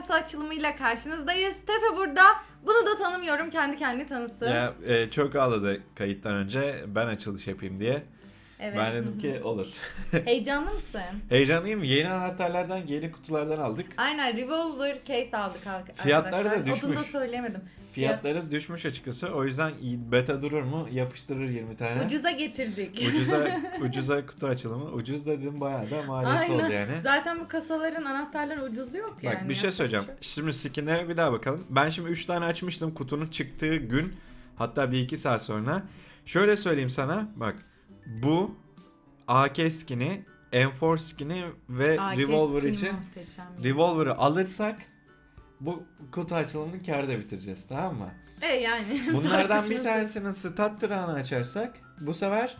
kasa açılımıyla karşınızdayız. Tete burada. Bunu da tanımıyorum. Kendi kendini tanısın. Ya e, çok ağladı kayıttan önce ben açılış yapayım diye. Evet. Ben dedim ki olur. Heyecanlı mısın? Heyecanlıyım. Yeni anahtarlardan, yeni kutulardan aldık. Aynen revolver case aldık ar- Fiyatları da arkadaşlar. Adını da düşmüş. söylemedim. Fiyatları düşmüş açıkçası. O yüzden beta durur mu? Yapıştırır 20 tane. Ucuza getirdik. ucuza ucuza kutu açılımı. Ucuz dedim bayağı da maliyetli oldu yani. Zaten bu kasaların anahtarların ucuzu yok yani. Bak bir şey söyleyeceğim. yok. Şimdi skinlere bir daha bakalım. Ben şimdi 3 tane açmıştım kutunun çıktığı gün. Hatta bir iki saat sonra. Şöyle söyleyeyim sana. Bak bu AK skin'i, M4 skin'i ve Aa, Revolver keskin için. Revolver'ı alırsak bu kutu açılımını kârda bitireceğiz tamam mı? E yani. Bunlardan bir tanesinin stat tırağını açarsak bu sefer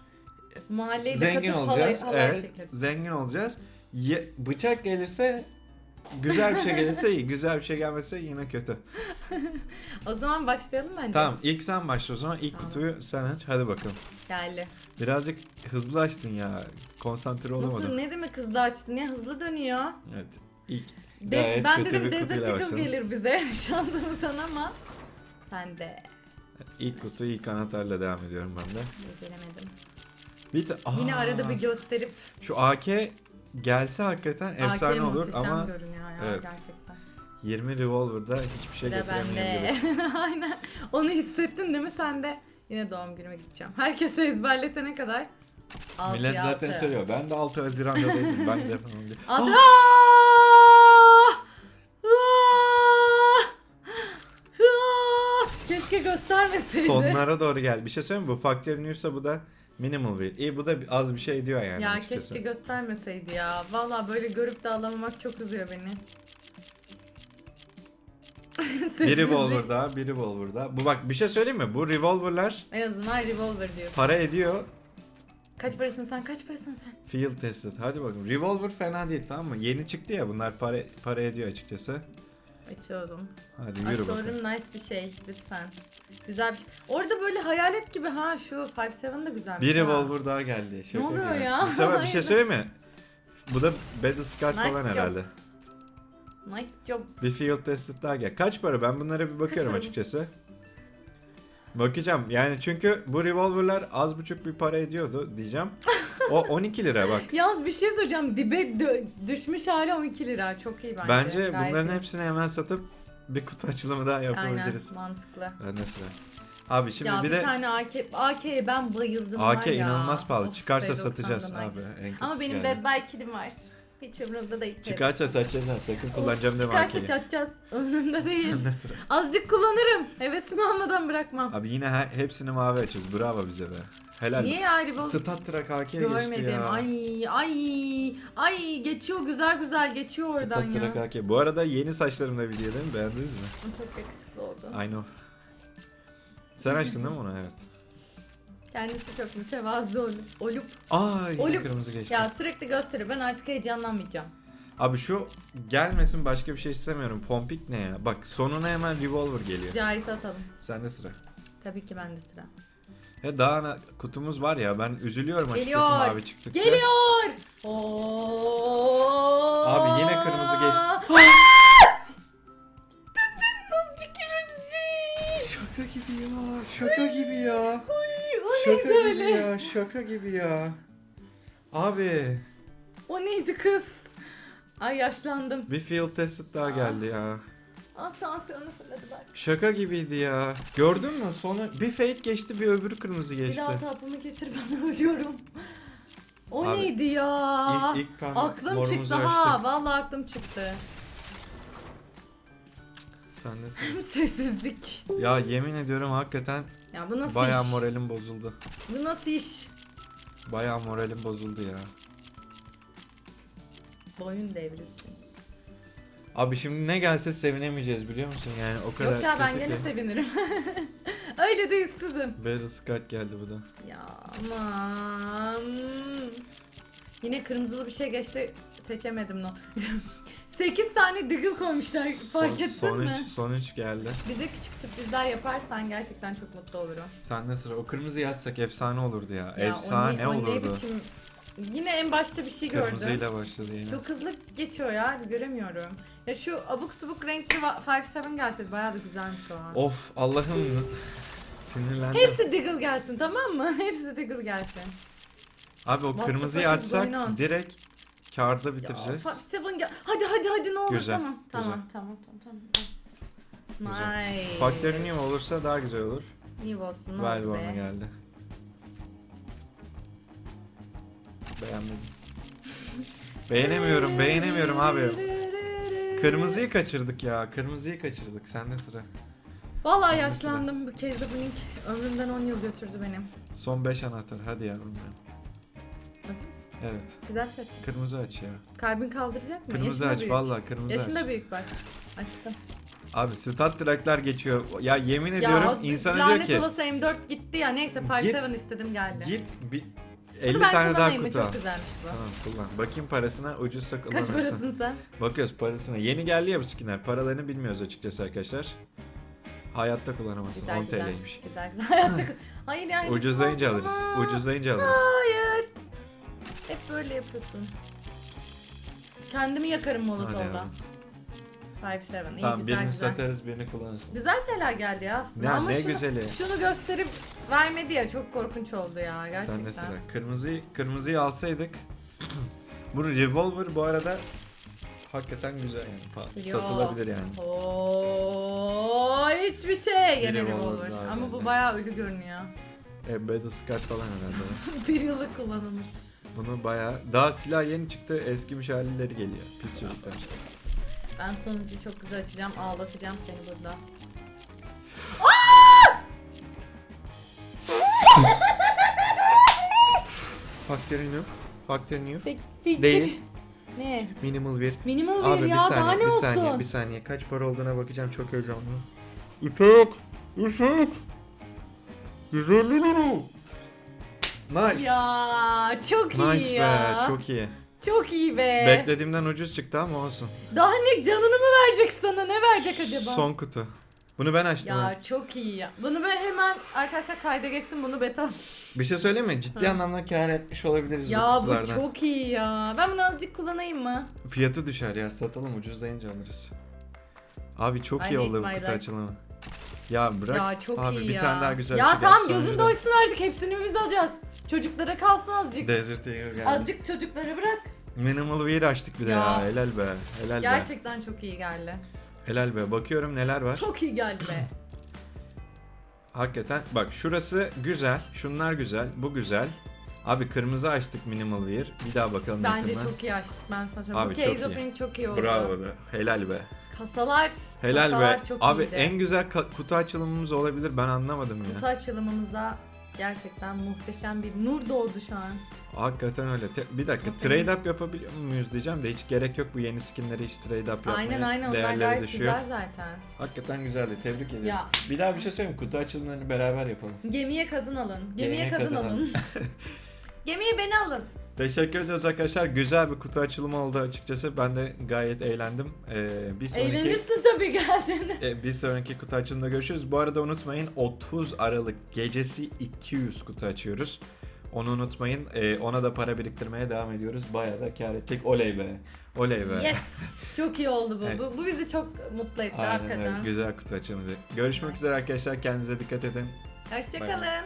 Mahalleyi de zengin katıp olacağız. halay, halay evet, çekeriz. zengin olacağız. Ye- bıçak gelirse güzel bir şey gelirse iyi, güzel bir şey gelmezse yine kötü. O zaman başlayalım bence. Tamam ilk sen başla o zaman. İlk Tamam. kutuyu sen aç. Hadi bakalım. Geldi. Birazcık hızlı açtın ya. Konsantre olamadım. Nasıl ne demek hızlı açtın ya hızlı dönüyor. Evet. İlk De- gayet ben kötü dedim bir Desert kutuyla Eagle başladım. gelir bize şansımızdan ama sen de İlk kutu ilk anahtarla devam ediyorum ben de. beceremedim. Bir ta- Yine Aa, arada bir gösterip Şu AK gelse hakikaten efsane AK olur muhteşem ama görünüyor ya evet. gerçekten. 20 revolver'da hiçbir şey Bir de getiremeyebiliriz. bende. Aynen. Onu hissettin değil mi sen de? Yine doğum günüme gideceğim. Herkese ezberletene kadar. Altı Millet zaten altı. söylüyor. Ben de 6 Haziran'da değilim. Ben de falan diye. Altı. Ah! Aa! Aa! Aa! Keşke göstermeseydi. Sonlara doğru gel. Bir şey söyleyeyim mi? Bu Factory News'a bu da minimal bir. İyi bu da az bir şey diyor yani ya açıkçası. keşke göstermeseydi ya. Valla böyle görüp de alamamak çok üzüyor beni. Bir Sessizlik. revolver daha, bir revolver daha. Bu bak bir şey söyleyeyim mi? Bu revolverlar En azından revolver diyor. para ediyor. Kaç parasın sen? Kaç parasın sen? Field tested. Hadi bakalım. Revolver fena değil tamam mı? Yeni çıktı ya bunlar para para ediyor açıkçası. Açıyorum. Hadi yürü bakalım. Açıyorum nice bir şey lütfen. Güzel bir şey. Orada böyle hayalet gibi ha şu 5-7 da güzelmiş. Bir ha. revolver daha geldi. Şaka oluyor gibi. ya? Bu sefer bir şey Aynen. söyleyeyim mi? Bu da Battle Scar Nice falan job. herhalde. Nice job. Bir field tested daha gel. Kaç para? Ben bunlara bir bakıyorum para bu? açıkçası. Bakacağım. Yani çünkü bu revolverlar az buçuk bir para ediyordu diyeceğim. O 12 lira bak. Yalnız bir şey söyleyeceğim. Dibe dö- düşmüş hali 12 lira. Çok iyi bence. Bence Gayet bunların iyi. hepsini hemen satıp bir kutu açılımı daha yapabiliriz. Aynen mantıklı. Ben de sıra. Abi şimdi ya bir bir, de tane AK, AK'ye ben bayıldım var AK ya. inanılmaz pahalı. Of, Çıkarsa B90'da satacağız nice. abi. En Ama kötüsü benim yani. By Kid'im var. Hiç umurumda değil. Çıkarsa satacağız ha. Sakın kullanacağım deme Çıkarsa AK'yi. çatacağız. Umurumda değil. Sen de sıra. Azıcık kullanırım. Hevesimi almadan bırakmam. Abi yine he- hepsini mavi açıyoruz. Bravo bize be. Helal. Niye ya Ribol? Stat Trak AK'ye geçti Görmedim. ya. Ay ay ay geçiyor güzel güzel geçiyor oradan Stat ya. Trak AK. Bu arada yeni saçlarımla video değil mi? Beğendiniz mi? Çok yakışıklı oldu. I know. Sen açtın değil mi onu? Evet. Kendisi çok mütevazı olup, olup Aa yine kırmızı geçti. ya sürekli gösteriyor. Ben artık heyecanlanmayacağım. Abi şu gelmesin başka bir şey istemiyorum. Pompik ne ya? Bak sonuna hemen revolver geliyor. Cahit atalım. Sende sıra. Tabii ki bende sıra. Ya daha ana- kutumuz var ya ben üzülüyorum açıkçası Geliyor. mavi çıktıkça. Geliyor. Oo. Abi yine kırmızı geçti. Şaka gibi ya. Şaka gibi ya. O Şaka neydi gibi öyle? ya. Şaka gibi ya. Abi O neydi kız? Ay yaşlandım. bir field tested daha geldi ya. Tansiyonu fırladılar. Şaka gibiydi ya. Gördün mü? Sonu bir fake geçti bir öbürü kırmızı Bir geçti. daha tatlımı getir ben ölüyorum. O Abi, neydi ya? İlk, ilk aklım çıktı açtık. ha. Vallahi aklım çıktı. Sen de sen. Sessizlik. Ya yemin ediyorum hakikaten Ya bu nasıl bayağı iş? moralim bozuldu. Bu nasıl iş? Bayağı moralim bozuldu ya. Boyun devrilsin. Abi şimdi ne gelse sevinemeyeceğiz biliyor musun? Yani o kadar Yok ya ben kötü gene ki. sevinirim. Öyle de üstsüzüm. Battle Scar geldi bu da. Ya aman. Yine kırmızılı bir şey geçti. Seçemedim no. 8 tane diggle koymuşlar. Fark ettin son mi? Üç, son üç geldi. Bize küçük sürprizler yaparsan gerçekten çok mutlu olurum. Sen sıra. O kırmızı yazsak efsane olurdu ya. Ya efsane o ne, o ne olurdu. biçim Yine en başta bir şey gördüm. Kırmızıyla başladı yine. Çok hızlı geçiyor ya göremiyorum. Ya şu abuk subuk renkli 5-7 gelseydi bayağı da güzelmiş o an. Of Allah'ım sinirlendim. Hepsi Diggle gelsin tamam mı? Hepsi Diggle gelsin. Abi o kırmızıyı açsak direkt karda Ya, bitireceğiz. 5-7 gel. Hadi hadi hadi ne olur Güzel, tamam. güzel. Tamam tamam tamam tamam. Nice. Güzel. Nice. Faktörü olursa daha güzel olur. New olsun ne oldu be. geldi. Beğenmedim. Beğenemiyorum, beğenemiyorum abi. Kırmızıyı kaçırdık ya. Kırmızıyı kaçırdık. Sende sıra. Vallahi Kırmızı yaşlandım bu kez de Blink ömrümden 10 yıl götürdü benim. Son 5 anahtar. Hadi yavrum benim. Hazır mısın? Evet. Güzel seç. Kırmızı aç ya. Kalbin kaldıracak mı? Kırmızı Yaşın da aç büyük. vallahi kırmızı aç. da büyük bak. Açtım. Abi stat track'lar geçiyor. Ya yemin Ya ediyorum o insana lanet diyor ki olası M4 gitti ya neyse 5-7 istedim geldi. git bir Bunu 50 ben tane daha kullanayım mı? kutu al. Çok güzelmiş bu. Tamam kullan. Bakayım parasına ucuzsa Kaç kullanırsın. parasın sen? Bakıyoruz parasına. Yeni geldi ya bu skinler. Paralarını bilmiyoruz açıkçası arkadaşlar. Hayatta kullanamazsın. Güzel 10 güzel. TL'ymiş. Güzel güzel. Hayatta... Hayır ya. hepsi Ucuzlayınca alırız. Ucuzlayınca alırız. Hayır. Hep böyle yapıyorsun. Kendimi yakarım Hadi Molotov'da. yavrum. 5-7 iyi Tamam güzel birini güzel. satarız birini kullanırsın. Güzel şeyler geldi ya aslında Ne, ama ne şunu, güzeli. şunu gösterip vermedi ya çok korkunç oldu ya gerçekten. Sen de sıra. Kırmızıyı, kırmızıyı alsaydık. bu revolver bu arada hakikaten güzel yani. Pa- Yo. Satılabilir yani. Oo, hiçbir şey. Yine revolver revolver. daha Ama bu geldi. bayağı ölü görünüyor. E, Battle Scar falan herhalde. bir yıllık kullanılmış. Bunu bayağı... Daha silah yeni çıktı. Eskimiş halileri geliyor. Pis çocuklar. Ben sonuncuyu çok güzel açacağım. Ağlatacağım seni burada. Factory Noob. Factory Noob. Fik, fikir. Değil. Ne? Minimal bir. Minimal Abi bir ya daha saniye, ne bir olsun? saniye, bir saniye. Kaç para olduğuna bakacağım. Çok heyecanlı. İpek! İpek! 150 lira! Nice! Ya çok iyi nice ya. be, çok iyi. Çok iyi be. Beklediğimden ucuz çıktı ama olsun. Daha ne canını mı verecek sana? Ne verecek acaba? Son kutu. Bunu ben açtım. ha. Ya çok iyi ya. Bunu ben hemen arkadaşlar kayda geçsin bunu beta. Bir şey söyleyeyim mi? Ciddi Ha. anlamda kar etmiş olabiliriz bu Ya bu kutulardan. çok iyi ya. Ben bunu azıcık kullanayım mı? Fiyatı düşer ya satalım ucuzlayınca alırız. Abi çok I iyi oldu bu kutu life. açılımı. Ya bırak. Ya çok Abi iyi bir ya. tane daha güzel ya bir şey tamam gözün doysun artık hepsini biz alacağız. Çocuklara kalsın azıcık. Desert Eagle geldi. Azıcık çocuklara bırak. Minimal Wear açtık bir de ya. Ya. Helal be. Helal be. Gerçekten çok iyi geldi. Helal be. Bakıyorum neler var. Çok iyi geldi be. Hakikaten bak şurası güzel. Şunlar güzel. Bu güzel. Abi kırmızı açtık Minimal Wear. Bir daha bakalım Bence yakından. çok iyi açtık ben sana söyleyeyim. Abi Bu çok case iyi. opening çok iyi oldu. Bravo be. Helal be. Kasalar, Helal kasalar be. çok Abi iyiydi. en güzel ka- kutu açılımımız olabilir. Ben anlamadım ya. Kutu açılımımızda gerçekten muhteşem bir nur doğdu şu an. Hakikaten öyle. Te- bir dakika Nasıl trade up yapabiliyor muyuz diyeceğim de hiç gerek yok bu yeni skinleri hiç trade up yapmaya. Aynen aynen onlar Değerleri gayet düşüyor. güzel zaten. Hakikaten güzeldi. Tebrik ederim. Ya. Bir daha bir şey söyleyeyim. mi? Kutu açılımlarını beraber yapalım. Gemiye kadın alın. Gemiye, Gemiye kadın, kadın alın. Gemiye beni alın. Teşekkür ediyoruz arkadaşlar. Güzel bir kutu açılımı oldu açıkçası. Ben de gayet eğlendim. Ee, bir sonraki Eğlenirsin tabii geldiğinde. e, bir sonraki kutu açılımında görüşürüz. Bu arada unutmayın 30 Aralık gecesi 200 kutu açıyoruz. Onu unutmayın. Ee, ona da para biriktirmeye devam ediyoruz. Bayağı da kar ettik. Oley be. Oley be. Yes. Çok iyi oldu bu. Evet. bu. Bu bizi çok mutlu etti Aynen öyle. hakikaten. Güzel kutu açılımıydı. Görüşmek üzere arkadaşlar. Kendinize dikkat edin. Hoşçakalın.